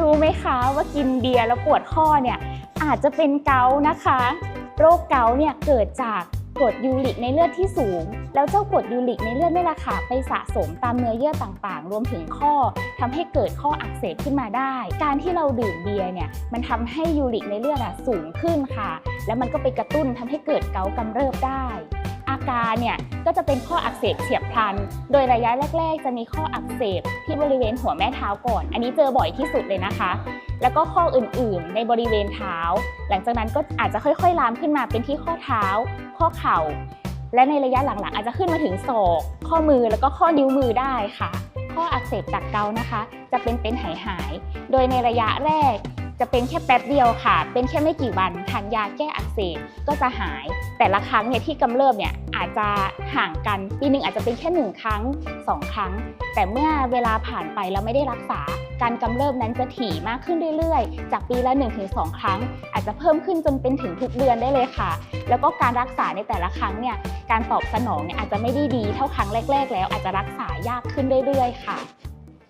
รู้ไหมคะว่ากินเบียร์แล้วปวดข้อเนี่ยอาจจะเป็นเกาต์นะคะ โรคเกาต์เนี่ยเกิดจากกรดยูริกในเลือดที่สูง แล้วเจ้ากรดยูริกในเลือดนี่แหละค่ะไปสะสมตามเนื้อเยื่อต่างๆ รวมถึงข้อทำให้เกิดข้ออักเสบขึ้นมาได้ การที่เราดื่มเบียร์เนี่ยมันทำให้ยูริกในเลือดอะสูงขึ้นค่ะ แล้วมันก็ไปกระตุ้นทำให้เกิดเกาต์กำเริบได้ อาการเนี่ยก็จะเป็นข้ออักเสบเฉียบพลัน โดยระยะแรก ๆ จะมีข้ออักเสบที่บริเวณหัวแม่เท้าก่อน อันนี้เจอบ่อยที่สุดเลยนะคะ แล้วก็ข้ออื่นๆ ในบริเวณเท้า หลังจากนั้นก็อาจจะค่อยๆลามขึ้นมาเป็นที่ข้อเท้า ข้อเข่า และในระยะหลังๆ อาจจะขึ้นมาถึงศอกข้อมือแล้วก็ข้อนิ้วมือได้ค่ะ ข้ออักเสบจากเกานะคะ จะเป็นเป็นหายหายๆโดยในระยะแรก จะเป็นแค่แป๊บเดียวค่ะ เป็นแค่ไม่กี่วันทานยาแก้อักเสบก็จะหาย แต่ละครั้งเนี่ยที่กำเริบเนี่ยอาจจะห่างกันปีหนึ่งอาจจะเป็นแค่หนึ่งครั้งสองครั้ง แต่เมื่อเวลาผ่านไปแล้วไม่ได้รักษา การกำเริบนั้นจะถี่มากขึ้นเรื่อยๆ จากปีละ 1-2 ครั้ง อาจจะเพิ่มขึ้นจนเป็นถึงทุกเดือนได้เลยค่ะ แล้วก็การรักษาในแต่ละครั้งเนี่ยการตอบสนองเนี่ยอาจจะไม่ได้ดีเท่าครั้งแรก ๆ แล้วอาจจะรักษายากขึ้นเรื่อยๆ ค่ะ